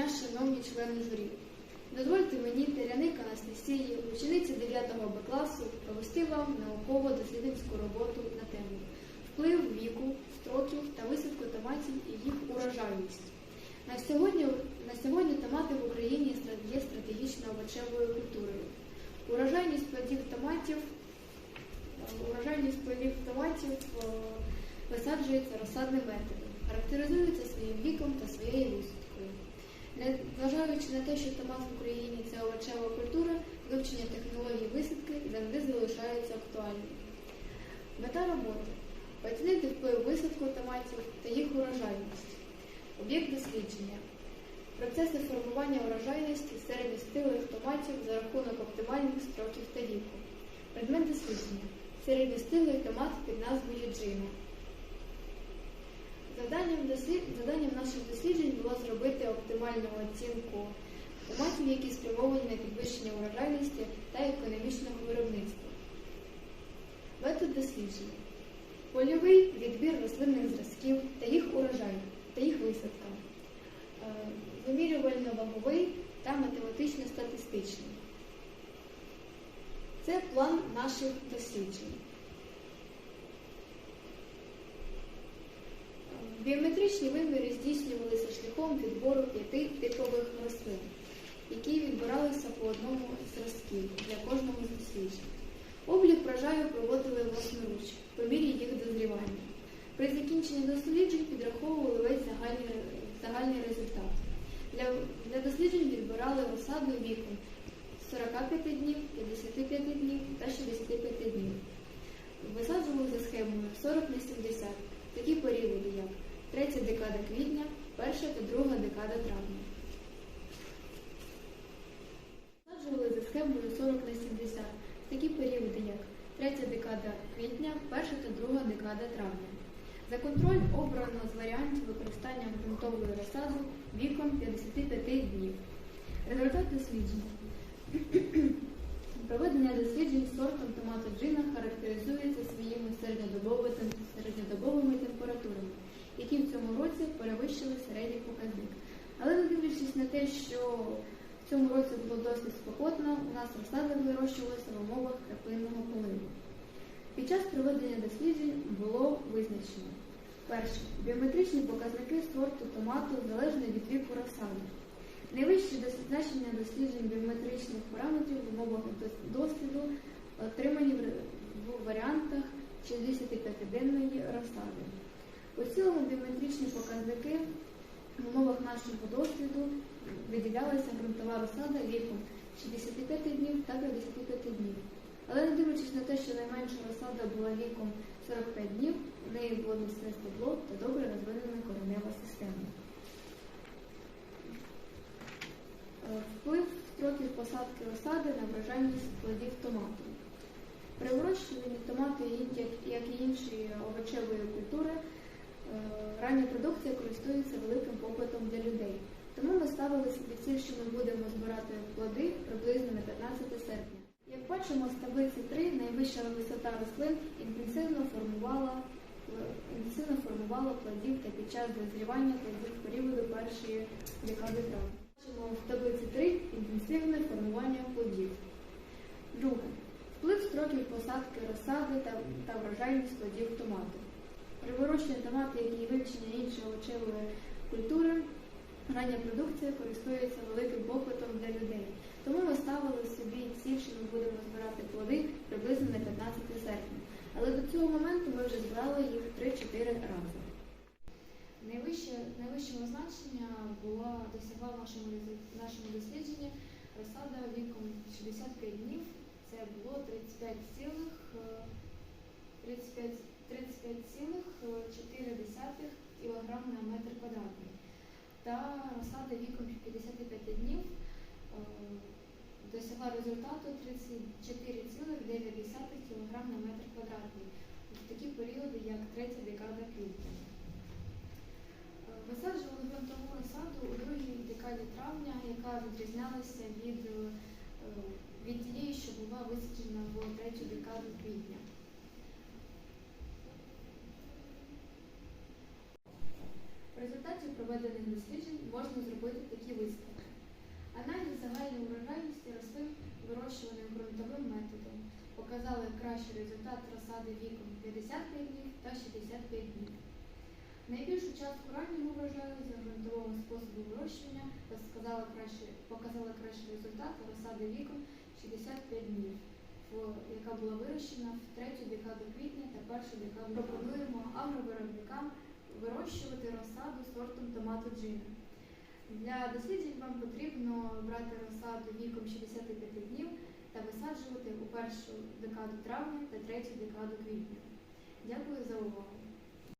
дня, шановні члени журі. Дозвольте мені, Теряник Анастасії, учениці 9 Б класу, провести вам науково-дослідницьку роботу на тему вплив віку, строків та висадку томатів і їх урожайність. На сьогодні, на сьогодні томати в Україні є стратегічно овочевою культурою. Урожайність плодів томатів, урожайність плодів томатів е, висаджується розсадним методом, характеризується своїм віком та своєю висадкою. Незважаючи на те, що томат в Україні це овочева культура, вивчення технологій висадки завжди залишається актуальним. Мета роботи оцінити вплив висадку томатів та їх урожайність. Об'єкт дослідження. Процеси формування урожайності середньостиглих томатів за рахунок оптимальних строків та віку. Предмет дослідження. Середньостиглий томат під назвою Джима. Завданням, дослід... Завданням наших досліджень було зробити оптимальну оцінку томатів, які спрямовані на підвищення урожайності та економічного виробництва. Метод дослідження. Польовий відбір рослинних зразків та їх урожай та їх висадка. Е, Вимірювально-ваговий та математично-статистичний. Це план наших досліджень. Біометричні виміри здійснювалися шляхом відбору п'яти типових рослин, які відбиралися по одному з зразків для кожного з досліджень. Облік врожаю проводили власноруч по мірі їх дозрівання. При закінченні досліджень підраховували весь загальний, загальний результат. Для, для досліджень відбирали розсаду віком 45 днів, 55 днів та 65 днів. Висаджували за схемою 40 на 70, такі періоди, як декада квітня, перша та друга декада травня. Висаджували за схемою 40 на 70, в такі періоди, як третя декада квітня, перша та друга декада травня. За контроль обрано з варіантів використання ґрунтової розсади віком 55 днів. Результат дослідження. Проведення досліджень сортом томату джина характеризується своїми середньодобовими, тем- середньодобовими температурами, які в цьому році перевищили середній показник. Але не дивлячись на те, що в цьому році було досить спекотно, у нас розсада вирощувалася в умовах краплинного поливу. Під час проведення досліджень було визначено перше біометричні показники сорту томату залежно від віку розсади. Найвищі дос- значення досліджень біометричних параметрів в умовах дос- досліду отримані в варіантах 65-денної розсади. У цілому біометричні показники в умовах нашого досліду виділялася ґрунтова розсада віком 65 днів та 55 днів. Але не дивлячись на те, що найменша розсада була віком 45 днів, у неї було міцне стебло та добре розвинена коренева система. Е, Вплив строків посадки розсади на вражальність плодів томату. При вирощуванні томату, як- і іншої овочевої культури, е, рання продукція користується великим попитом для людей. Тому ми ставили собі ціль, що ми будемо збирати плоди приблизно на 15 серпня. Як бачимо, з таблиці 3 найвища висота рослин інтенсивно формувала, е, інтенсивно формувала плодів та під час дозрівання плодів періоду першої декади травня. Бачимо в таблиці 3 інтенсивне формування плодів. Друге. Вплив строків посадки розсади та, та врожайність плодів томату. При вирощуванні томату, як і вивчення іншої овочевої культури, рання продукція користується великим попитом для людей. Тому ми ставили собі ціль, що ми будемо збирати плоди приблизно на 15 серпня. Але до цього моменту ми вже збирали їх 3-4 рази. Найвище, найвищого значення була досягла в нашому, нашому дослідженні розсада віком 65 днів. Це було 35 цілих е, 35 35,4 кг на метр квадратний. Та розсада віком 55 днів е, досягла результату 34,9 кг на метр квадратний в такі періоди, як третя декада квітня. Е, Висаджували ґрунтову розсаду у другій декаді травня, яка відрізнялася від, е, від тієї, що була висаджена в третю декаду квітня. В результаті проведених досліджень можна зробити такі висновки. Аналіз загальної урожайності рослин, вирощуваних ґрунтовим методом, показали кращий результат розсади віком 55 днів та 65 днів. Найбільшу частку раннього врожаю за ґрунтового способу вирощування показала кращий результат розсади віком 65 днів, яка була вирощена в третю декаду квітня та першу декаду. Пропонуємо агровиробникам вирощувати розсаду сортом томату джина. Для досліджень вам потрібно брати розсаду віком 65 днів та висаджувати у першу декаду травня та третю декаду квітня. Дякую за увагу.